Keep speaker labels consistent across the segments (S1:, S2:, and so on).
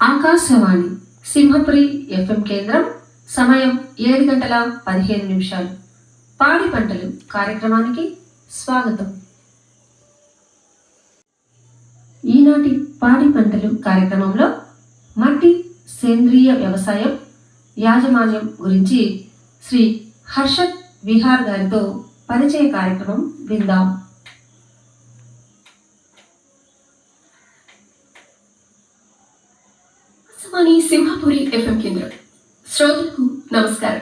S1: Akashvani Simhapuri FM కేంద్రం సమయం ఏడు గంటల పదిహేను నిమిషాలు. పాడి పంటలు కార్యక్రమానికి స్వాగతం. ఈనాటి పాడి పంటలు కార్యక్రమంలో మట్టి సేంద్రియ వ్యవసాయం యాజమాన్యం గురించి శ్రీ హర్షత్ విహార్ గారితో పరిచయ కార్యక్రమం విందాం.
S2: అని సింహపురి ఎఫ్ఎం కేంద్రం. శ్రోతలకు నమస్కారం.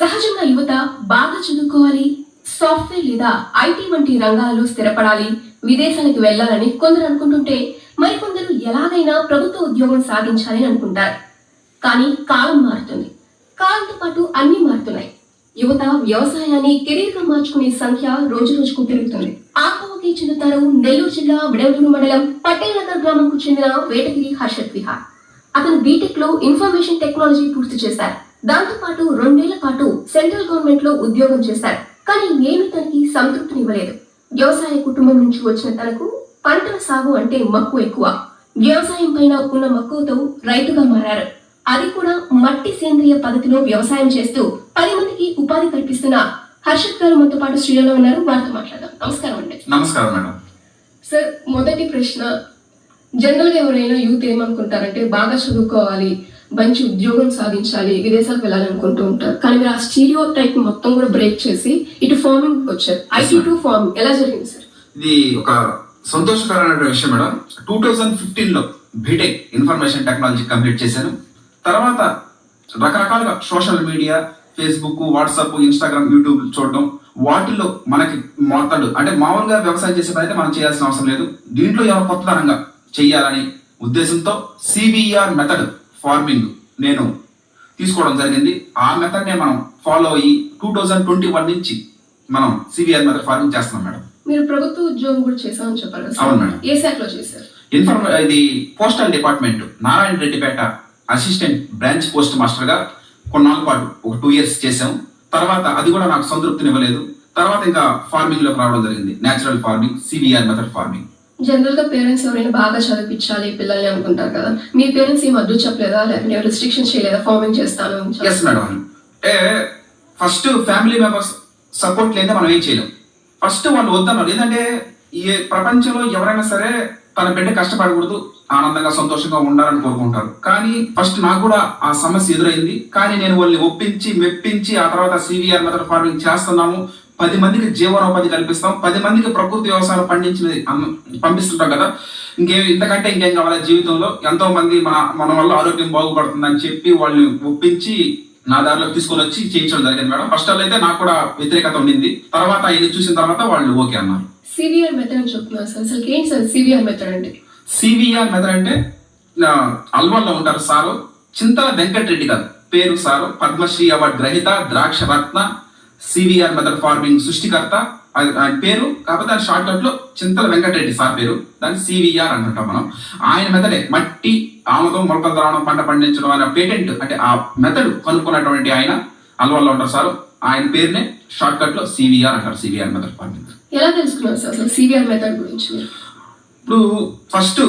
S2: సహజంగా యువత బాగా చదువుకోవాలి సాఫ్ట్వేర్ లేదా ఐటీ వంటి రంగాల్లో స్థిరపడాలి విదేశాలకు వెళ్ళాలని కొందరు అనుకుంటుంటే మరికొందరు ఎలాగైనా ప్రభుత్వ ఉద్యోగం సాధించాలి అనుకుంటారు. కానీ కాలం మారుతుంది. కాలంతో పాటు అన్ని మారుతున్నాయి. యువత వ్యవసాయాన్ని కెరీర్గా మార్చుకునే సంఖ్య రోజు రోజుకు పెరుగుతుంది. ఆత్మహత్య చెందుతారు నెల్లూరు జిల్లా విడవలూరు మండలం పటేల్ నగర్ గ్రామంకు చెందిన వేటగిరి హర్షద్ విహార్. అతను బీటెక్లో ఇన్ఫర్మేషన్ టెక్నాలజీ పూర్తి చేశారు. దాంతో పాటు రెండేళ్ళ పాటు సెంట్రల్ గవర్నమెంట్లో ఉద్యోగం చేశారు. కానీ ఏమీ తనకి సంతృప్తినివ్వలేదు వ్యవసాయ కుటుంబం నుంచి వచ్చిన తనకు పంటల సాగు అంటే మక్కువ ఎక్కువ. వ్యవసాయం పైన ఉన్న మక్కువతో రైతుగా మారారు. అది కూడా మట్టి సేంద్రియ పద్ధతిలో వ్యవసాయం చేస్తూ పది మందికి ఉపాధి కల్పిస్తున్న హర్షత్ గారు మనతో పాటు స్టూడియోలో ఉన్నారు. వారితో మాట్లాడదాం. నమస్కారం అండి.
S3: నమస్కారం మేడం.
S2: సార్ మొదటి ప్రశ్న జనరల్గా ఎవరైనా యూత్ ఏమనుకుంటారంటే బాగా చదువుకోవాలి మంచి ఉద్యోగం సాధించాలి విదేశాలకు వెళ్ళాలి అనుకుంటూ ఉంటారు. కానీ మీరు ఆ స్టీరియో టైప్ మొత్తం కూడా బ్రేక్ చేసి ఇటు ఫార్మింగ్ వచ్చారు. ఐటీ టు ఫార్మింగ్ ఎలా జరిగింది సార్
S3: ఇది ఒక సంతోషకరమైన విషయం మేడం టూ థౌజండ్ ఫిఫ్టీన్లో బీటెక్ ఇన్ఫర్మేషన్ టెక్నాలజీ కంప్లీట్ చేశాను. తర్వాత రకరకాలుగా social media Facebook WhatsApp Instagram YouTube చూడడం వాటిల్లో మనకి మొత్తడు అంటే మామూలుగా వ్యవసాయం చేసే పని అయితే మనం చేయాల్సిన అవసరం లేదు. దీంట్లో ఏమైనా కొత్తదనంగా చెయ్యాలని ఉద్దేశంతో సిబిఆర్ మెథడ్ ఫార్మింగ్ నేను తీసుకోవడం జరిగింది. ఆ మెథడ్నే మనం ఫాలో అయ్యి టూ థౌజండ్ ట్వంటీ వన్ నుంచి మనం సిబిఆర్ మెథడ్ ఫార్మింగ్ చేస్తున్నాం మేడం.
S2: మీరు ప్రభుత్వ ఉద్యోగం కూడా చేశామని చెప్పారు కదా
S3: అవును మేడం.
S2: ఏ శాఖలో చేశారు?
S3: ఇన్ఫర్మే ఇది postal department Narayana Reddipeta assistant branch post మాస్టర్గా కొన్నాళ్ళ పాటు ఒక టూ ఇయర్స్ చేసాం తర్వాత అది కూడా నాకు సంతృప్తినివ్వలేదు. తర్వాత ఇంకా ఫార్మింగ్లోకి రావడం జరిగింది. Natural farming CVR method farming
S2: జనరల్గా పేరెంట్స్ ఎవరైనా బాగా చదివించాలి పిల్లల్ని అనుకుంటారు కదా. మీ పేరెంట్స్ ఏం అడ్డు చెప్పలేదా? లేకపోతే రిస్ట్రిక్షన్స్ చేయలేదా? ఫార్మింగ్ చేస్తాను అని
S3: ఎస్ మేడం అంటే ఫస్ట్ ఫ్యామిలీ మెంబర్స్ సపోర్ట్ లేదా మనం ఏం చేయలేం. ఫస్ట్ వాళ్ళు వద్దన్నారు. ఏంటంటే ఏ ప్రపంచంలో ఎవరైనా సరే తన బిడ్డ కష్టపడకూడదు ఆనందంగా సంతోషంగా ఉండాలని కోరుకుంటారు. కానీ ఫస్ట్ నాకు కూడా ఆ సమస్య ఎదురైంది. కానీ నేను వాళ్ళని ఒప్పించి మెప్పించి ఆ తర్వాత సివిఆర్ మెథడ్ ఫార్మింగ్ చేస్తున్నాము. పది మందికి జీవనోపాధి కల్పిస్తాం. పది మందికి ప్రకృతి వ్యవసాయం పండించినది పంపిస్తుంటాం కదా. ఇంకేం ఇంతకంటే ఇంకేం కావాలి జీవితంలో? ఎంతో మంది మన మన వల్ల ఆరోగ్యం బాగుపడుతుందని చెప్పి వాళ్ళని ఒప్పించి నా దారిలోకి తీసుకొని వచ్చి చేయించడం జరిగింది మేడం. ఫస్ట్లో అయితే నాకు కూడా వ్యతిరేకత ఉండింది. తర్వాత ఇది చూసిన తర్వాత వాళ్ళు ఓకే అన్నారు.
S2: సివిఆర్ మెథడ్ అని చెప్తున్నారు సార్. అసలు ఏంటి సార్ సివిఆర్ మెథడ్ అంటే?
S3: సివిఆర్ మెథడ్ అంటే అల్వాల్లో ఉంటారు సారు చింతల వెంకటరెడ్డి గారు. పేరు సారు పద్మశ్రీ అవార్డు గ్రహీత ద్రాక్ష రత్న సివిఆర్ మెథడ్ ఫార్మింగ్ సృష్టికర్త. పేరు. కాకపోతే దాని షార్ట్ కట్లో చింతల వెంకటరెడ్డి సార్ పేరు. దాన్ని సివిఆర్ అంటుంటాం మనం. ఆయన మెథడే మట్టి ఆముదం మొలకల ద్రావణం పంట పండించడం అనే పేటెంట్ అంటే ఆ మెథడ్ కనుక్కున్నటువంటి ఆయన అల్వాల్లో ఉంటారు సారు. ఆయన పేరునే షార్ట్ కట్లో సివిఆర్ అంటారు. సివిఆర్ మెథడ్ ఫార్మింగ్
S2: ఎలా తెలుసుకున్నారు సార్ సివిఆర్ మెథడ్ గురించి
S3: ఇప్పుడు ఫస్ట్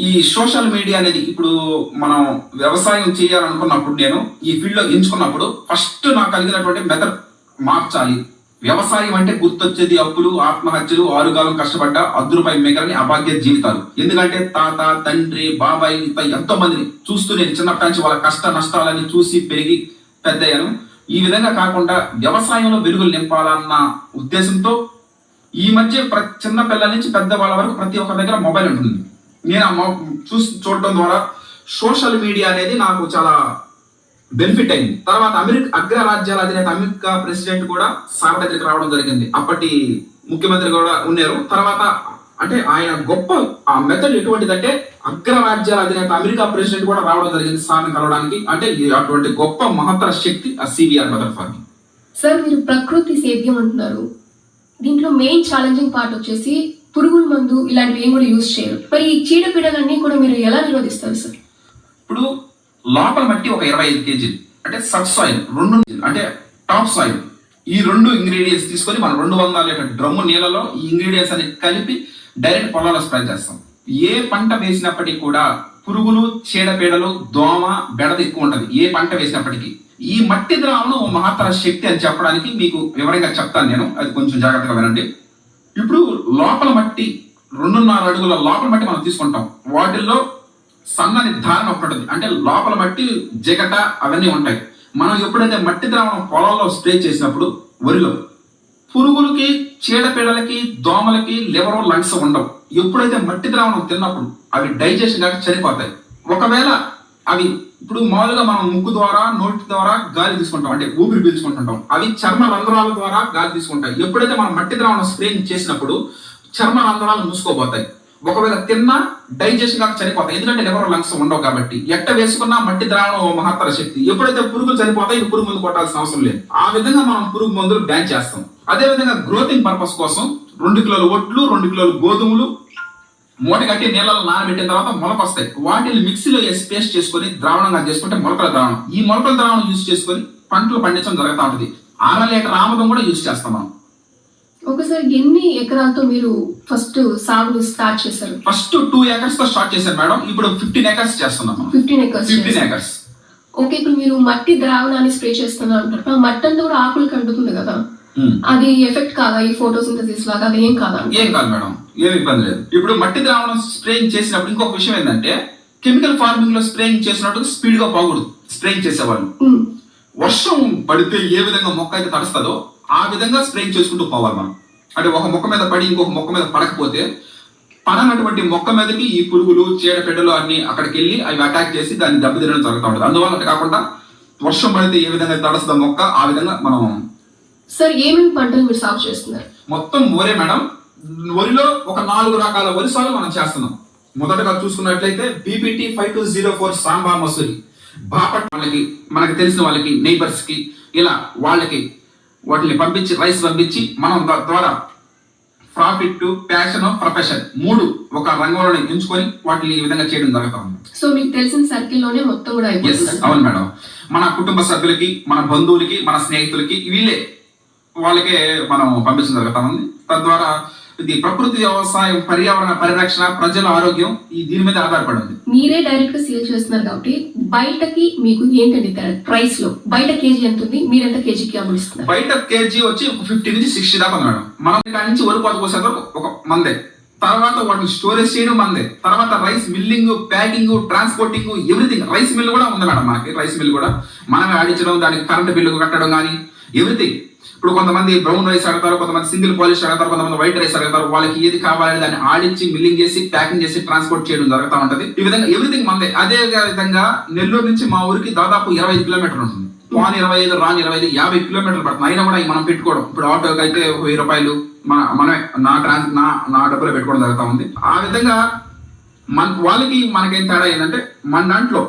S3: ఈ సోషల్ మీడియా అనేది ఇప్పుడు మనం వ్యవసాయం చేయాలనుకున్నప్పుడు నేను ఈ ఫీల్డ్లో ఎంచుకున్నప్పుడు ఫస్ట్ నాకు కలిగినటువంటి మెథడ్ మార్చాలి. వ్యవసాయం అంటే గుర్తొచ్చేది అప్పులు ఆత్మహత్యలు ఆరుగాలం కష్టపడ్డ అద్దురుపై మిగలని అభాగ్య జీవితాలు. ఎందుకంటే తాత తండ్రి బాబాయ్ ఇంత ఎంతో మందిని చూస్తూ నేను చిన్నప్పటి నుంచి వాళ్ళ కష్ట నష్టాలని చూసి పెరిగి పెద్దయ్యాను ఈ విధంగా కాకుండా వ్యవసాయంలో వెలుగులు నింపాలన్న ఉద్దేశంతో ఈ మధ్య ప్ర- చిన్న పిల్లల నుంచి పెద్ద వాళ్ళ వరకు ప్రతి ఒక్కరి దగ్గర మొబైల్ ఉంటుంది. నేను ఆ మొ- చూసి చూడటం ద్వారా సోషల్ మీడియా అనేది నాకు చాలా బెనిఫిట్ అయింది. తర్వాత అమెరికా అగ్రరాజ్యాల అధినేత అమెరికా ప్రెసిడెంట్ కూడా దగ్గరికి రావడం జరిగింది. అప్పటి ముఖ్యమంత్రి కూడా ఉన్నారు. తర్వాత అంటే ఆయన గొప్ప ఆ మెథడ్ ఎటువంటిదంటే అగ్రరాజ్యాల అధినేత అమెరికా ప్రెసిడెంట్ కూడా రావడం జరిగింది సార్ని కలవడానికి. అంటే అటువంటి గొప్ప మహత్తర శక్తి ఆ సివిఆర్ మెథడ్ ఫార్మింగ్
S2: సార్ మీరు ప్రకృతి సేద్యం అంటున్నారు. దీంట్లో మెయిన్ ఛాలెంజింగ్ పార్ట్ వచ్చేసి పురుగుల మందు ఇలాంటివి ఏం కూడా యూజ్ చేయరు. మరి ఈ చీడపీడలన్నీ కూడా మీరు ఎలా నిరోధిస్తారు సార్?
S3: ఇప్పుడు లోపల మట్టి ఒక ఇరవై ఐదు కేజీలు. అంటే సబ్ సాయిల్ రెండు అంటే టాప్ సాయిల్. ఈ రెండు ఇంగ్రీడియంట్స్ తీసుకొని మనం రెండు వందల లీటర్ డ్రమ్ము నీళ్ళలో ఈ ఇంగ్రీడియంట్స్ అన్ని కలిపి డైరెక్ట్ పొలాల్లో స్ప్రే చేస్తాం. ఏ పంట వేసినప్పటికీ కూడా పురుగులు చీడపీడలు దోమ బెడద ఎక్కువ ఉంటుంది. ఏ పంట వేసినప్పటికీ. ఈ మట్టి ద్రావణం ఓ మహత్తర శక్తి అని చెప్పడానికి మీకు వివరంగా చెప్తాను నేను. అది కొంచెం జాగ్రత్తగా వినండి. ఇప్పుడు లోపల మట్టి రెండున్నర అడుగుల లోపల మట్టి మనం తీసుకుంటాం. వాటిల్లో సన్నని ధారణ ఒకటి ఉంది అంటే లోపల మట్టి జిగట అవన్నీ ఉంటాయి. మనం ఎప్పుడైతే మట్టి ద్రావణం పొలంలో స్ప్రే చేసినప్పుడు వరిలో పురుగులకి చీడపీడలకి దోమలకి లివర్ లంగ్స్ ఉండవు. ఎప్పుడైతే మట్టి ద్రావణం తిన్నప్పుడు అవి డైజెషన్ కాక చనిపోతాయి. ఒకవేళ అవి ఇప్పుడు మామూలుగా మనం ముక్కు ద్వారా నోటి ద్వారా గాలి తీసుకుంటాం. అంటే ఊపిరి పీల్చుకుంటుంటాం. అవి చర్మ రంధ్రాల ద్వారా గాలి తీసుకుంటాయి. ఎప్పుడైతే మనం మట్టి ద్రావణం స్ప్రే చేసినప్పుడు చర్మ రంధ్రాలు మూసుకోబోతాయి. ఒకవేళ తిన్నా డైజెషన్ కాక చనిపోతాయి. ఎందుకంటే లివర్ లంగ్స్ ఉండవు కాబట్టి. ఎట్ట వేసుకున్నా మట్టి ద్రావణం మహత్తర శక్తి. ఎప్పుడైతే పురుగులు చనిపోతాయి ఇది పురుగు మందు కొట్టాల్సిన అవసరం లేదు. ఆ విధంగా మనం పురుగు మందులు బ్యాన్ చేస్తాం. అదే విధంగా గ్రోతింగ్ పర్పస్ కోసం రెండు కిలోలు ఒట్లు రెండు కిలోలు గోధుమలు మూట కట్టి నీళ్ళలో నానబెట్టిన తర్వాత మొలక వస్తాయి వాటిని మిక్సీలో వేసి పేస్ట్ చేసుకొని ద్రావణంగా చేసుకుంటే మొలకల ద్రావణం. ఈ మొలకల ద్రావణం యూజ్ చేసుకొని పంటలు పండించడం జరుగుతూ ఉంటుంది. ఆమె లేక ఆముదం కూడా యూజ్ చేస్తాం మనం.
S2: ఒకసారి ఎన్ని ఎకరాలతో మీరు ఫస్ట్ సాగుని స్టార్ట్ చేశారు?
S3: ఫస్ట్ టూ ఏకర్స్తో స్టార్ట్ చేశాను మేడం. ఇప్పుడు ఫిఫ్టీన్ ఏకర్స్ చేస్తున్నాం
S2: fifteen acres
S3: fifteen acres
S2: okay ఇప్పుడు మీరు మట్టి ద్రావణాన్ని స్ప్రే చేస్తున్నా అంటారు. ఆ మట్టి అంతా కూడా ఆకులు కంటుతుంది కదా? అది ఎఫెక్ట్ కాదా? ఈ ఫోటోసింథసిస్ లాగా అది ఏం కాదా?
S3: ఏం కాదు మేడం. ఏమి ఇబ్బంది లేదు. ఇప్పుడు మట్టి ద్రావణం స్ప్రేయింగ్ చేసినప్పుడు ఇంకొక విషయం ఏంటంటే కెమికల్ ఫార్మింగ్లో స్ప్రేయింగ్ చేసినట్టు స్పీడ్గా పోకూడదు. స్ప్రేయింగ్ చేసేవాళ్ళు. వర్షం పడితే ఏ విధంగా మొక్క అయితే తడుస్తుందో ఆ విధంగా స్ప్రేయింగ్ చేసుకుంటూ పోవాలి మనం. అంటే ఒక మొక్క మీద పడి ఇంకొక మొక్క మీద పడకపోతే పడనటువంటి మొక్క మీదకి ఈ పురుగులు చీడపెడ్డలు అన్ని అక్కడికి వెళ్ళి అవి అటాక్ చేసి దాన్ని దెబ్బతినడం జరుగుతూ ఉంటుంది. అందువల్ల కాకుండా వర్షం పడితే ఏ విధంగా తడుస్తుందో మొక్క ఆ విధంగా మనం
S2: సార్ ఏమేమి పంటలు మీరు సాగు చేస్తున్నారు?
S3: మొత్తం వరే మేడం. వరిలో ఒక నాలుగు రకాల వరి సాగు మనం చేస్తున్నాం. మొదటగా చూసుకున్నట్లయితే BPT five two zero four Samba Mahsuri. Bapat వాళ్ళకి మనకి తెలిసిన వాళ్ళకి నైబర్స్కి ఇలా వాళ్ళకి వాటిని పంపించి రైస్ పంపించి మనం ద్వారా ప్రాఫిట్ ప్యాషన్ ప్రొఫెషన్ మూడు ఒక రంగంలోనే ఎంచుకొని వాటిని ఈ విధంగా చేయడం జరుగుతా ఉంది.
S2: సో మీకు తెలిసిన సర్కిల్లోనే మొత్తం కూడా
S3: అవును మేడం. మన కుటుంబ సభ్యులకి మన బంధువులకి మన స్నేహితులకి వీళ్ళే వాళ్ళకే మనం పంపించడం జరుగుతా ఉంది. తద్వారా ఇది ప్రకృతి వ్యవసాయం పర్యావరణ పరిరక్షణ ప్రజల ఆరోగ్యం ఈ దీని మీద ఆధారపడి ఉంది
S2: మీరే డైరెక్ట్గా సేల్ చేస్తున్నారు కాబట్టి బయటకి మీకు ఏంటండి ప్రైస్లో. బయట కేజీ ఎంత ఉంది? మీరు ఎంత కేజీకి అమ్ముడిస్తున్నారు?
S3: బయట కేజీ వచ్చి ఒక ఫిఫ్టీ నుంచి సిక్స్టీ దాకా ఉంది మేడం. మనం ఇక్కడ నుంచి వరకు కోత కోసే వరకు ఒక మందే. తర్వాత వాటిని స్టోరేజ్ చేయడం మందే. తర్వాత rice milling packing transporting everything rice mill కూడా ఉంది మేడం మనకి. రైస్ మిల్ కూడా. మనమే ఆడించడం దానికి కరెంట్ బిల్లు కట్టడం కానీ ఎవ్రీథింగ్ ఇప్పుడు కొంతమంది బ్రౌన్ రైస్ అడతారు కొంతమంది సింగిల్ పాలిష్ అడతారు కొంతమంది వైట్ రైస్ అడతారు వాళ్ళకి ఏది కావాలి దాన్ని ఆడించి మిల్లింగ్ చేసి ప్యాకింగ్ చేసి ట్రాన్స్పోర్ట్ చేయడం జరుగుతూ ఉంటది. ఈ విధంగా ఎవ్రీథింగ్ మందే. అదే విధంగా నెల్లూరు నుంచి మా ఊరికి దాదాపు ఇరవై ఐదు కిలోమీటర్లు ఉంటుంది. పాన్ ఇరవై ఐదు రాని ఇరవై ఐదు యాభై కిలోమీటర్లు పడుతుంది. అయినా కూడా మనం పెట్టుకోవడం. ఇప్పుడు ఆటోకి అయితే వెయ్యి రూపాయలు మన మనమే నా ట్రాన్స్ నా నా డబ్బులు పెట్టుకోవడం జరుగుతూ ఉంది. ఆ విధంగా మన వాళ్ళకి మనకేం తేడా ఏంటంటే మన దాంట్లో